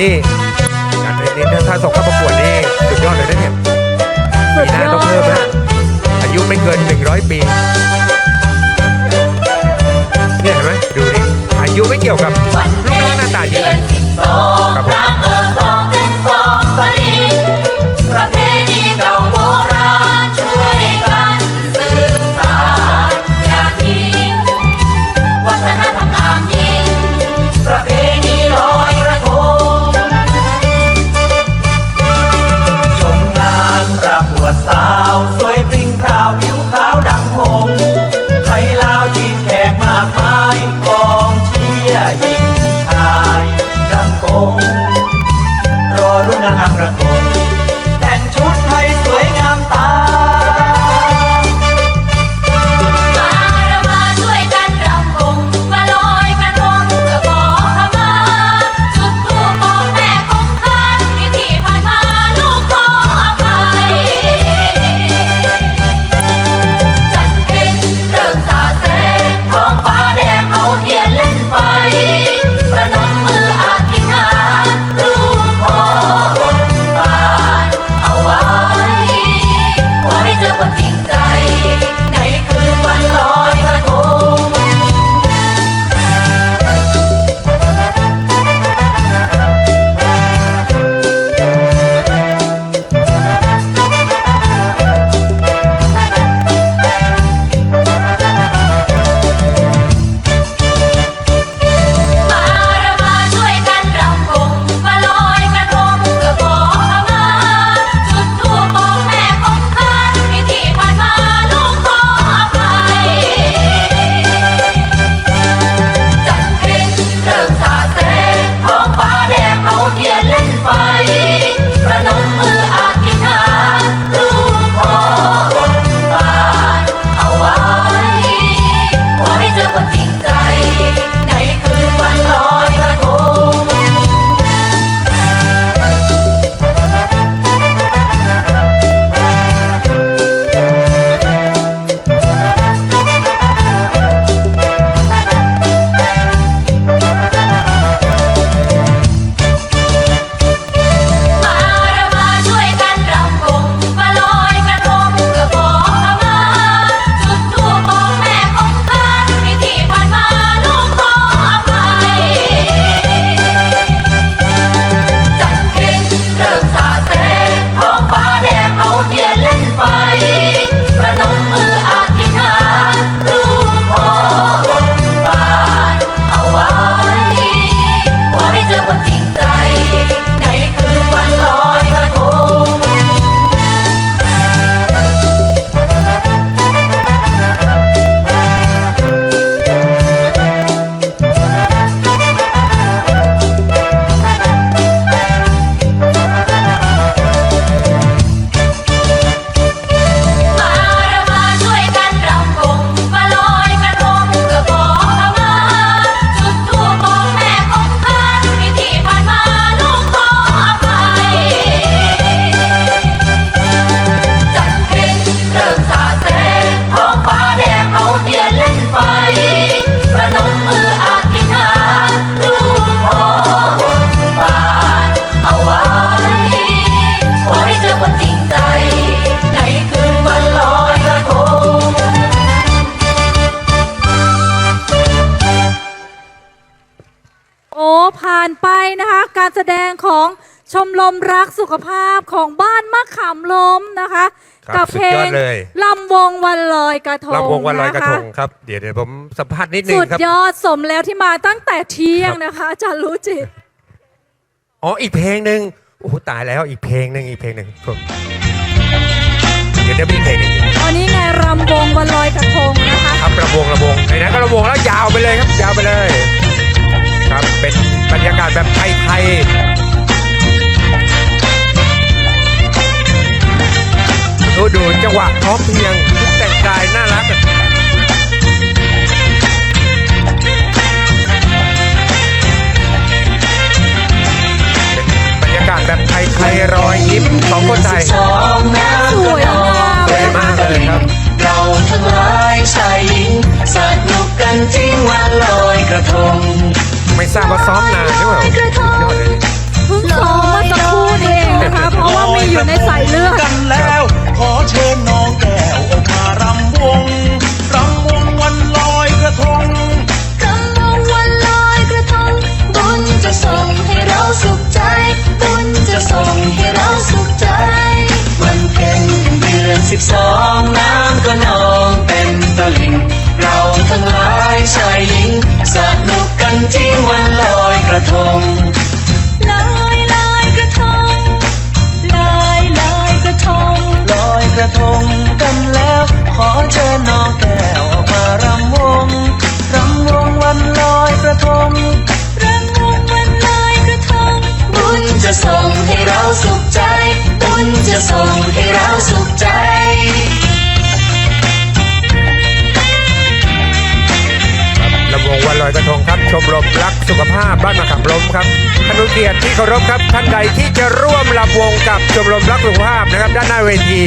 นี่การเทรีนนี้ถ้าส่งเข้าประกวดนี่สุดยอดเลยนะเนี่ยสุดยอดต้องเพิ่มนะอายุไม่เกิน 100 ปีเนี่ยเห็นไหมดูดิอายุไม่เกี่ยวกับานไปนะคะ การแสดงของชมรมรักสุขภาพของบ้านมะขามล้มนะคะกับเพลงลำวงวันลอยกระทงเรวงวันลอยกระทงคะครับเดี๋ยวเดี๋ยวผมสัมภาษณ์นิดนึงสุดครับ ยอดสมแล้วที่มาตั้งแต่เที่ยงนะคะจารู้จิต อ๋ออีกเพลงหนึ่งโอ้ตายแล้วอีกเพลงหนึ่งอีกเพลงหนึ่งเดี๋ยวเดี๋ยวมีเพลงหนึ่งตอนนี้ไงลำวงวันลอยกระทงนะคะ ครับระวงลำวงไหนนะก็ลำวงแล้วยาวไปเลยครับยาวไปเลย ดแบบไทยๆดูดูจังหวะพร้อมเพียงแต่งกายน่ารัก ทราบว่าซ้อมนานหรือเปล่าเพิ่งซ้อมเมื่อสักครู่เองนะคะเพราะว่ามีอยู่ในสายเลือดกันแล้ว ขอเชิญน้องแก้วออกมารำวงรำวงวันลอยกระทงรำวงวันลอยกระทงบุญจะส่งให้เราสุขใจบุญจะส่งให้เราสุขใจ มันเป็นเดือนสิบสองน้ำก็นอง ระทงลอยลอยกระทงลอยลอยกระทงลอยกระทงกันแล้ว ขอเชิญน้องแก้วออกมารำวงรำวงวันลอยกระทงรำวงวันลอยกระทงบุญจะส่งให้เราสุขใจ บุญจะส่งให้ อยกระทงครับชมรมรักสุขภาพบ้านมะขามล้มครับคณุเกียรติที่เคารพครับท่านใดที่จะร่วมลำวงกับชมรมรักสุขภาพนะครับ ด้านหน้าเวที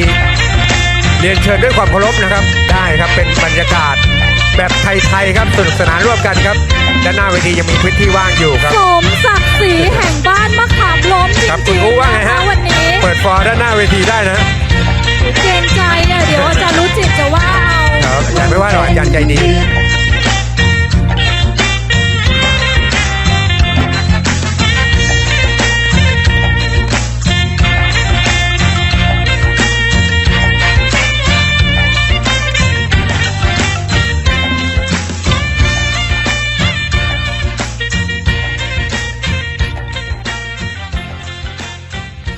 เรียนเชิญด้วยความเคารพนะครับ ได้ครับเป็นบรรยากาศ แบบไทยๆครับสนุกสนานร่วมกันครับ ด้านหน้าเวทียังมีพื้นที่ว่างอยู่ครับ สมศักดิ์ศรีแห่งบ้านมะขามล้มจครับคุริณงอู๋ๆว่าไงนะคะฮะวันนี้เปิดฟอร์ด้านหน้าเวทีได้นะเกรงใจเนี่ยเดี๋ยวอาจารย์รู้จิตจะว่าเอา ครับอาจารย์ไม่ว่าหรอกอาจารย์ใจดี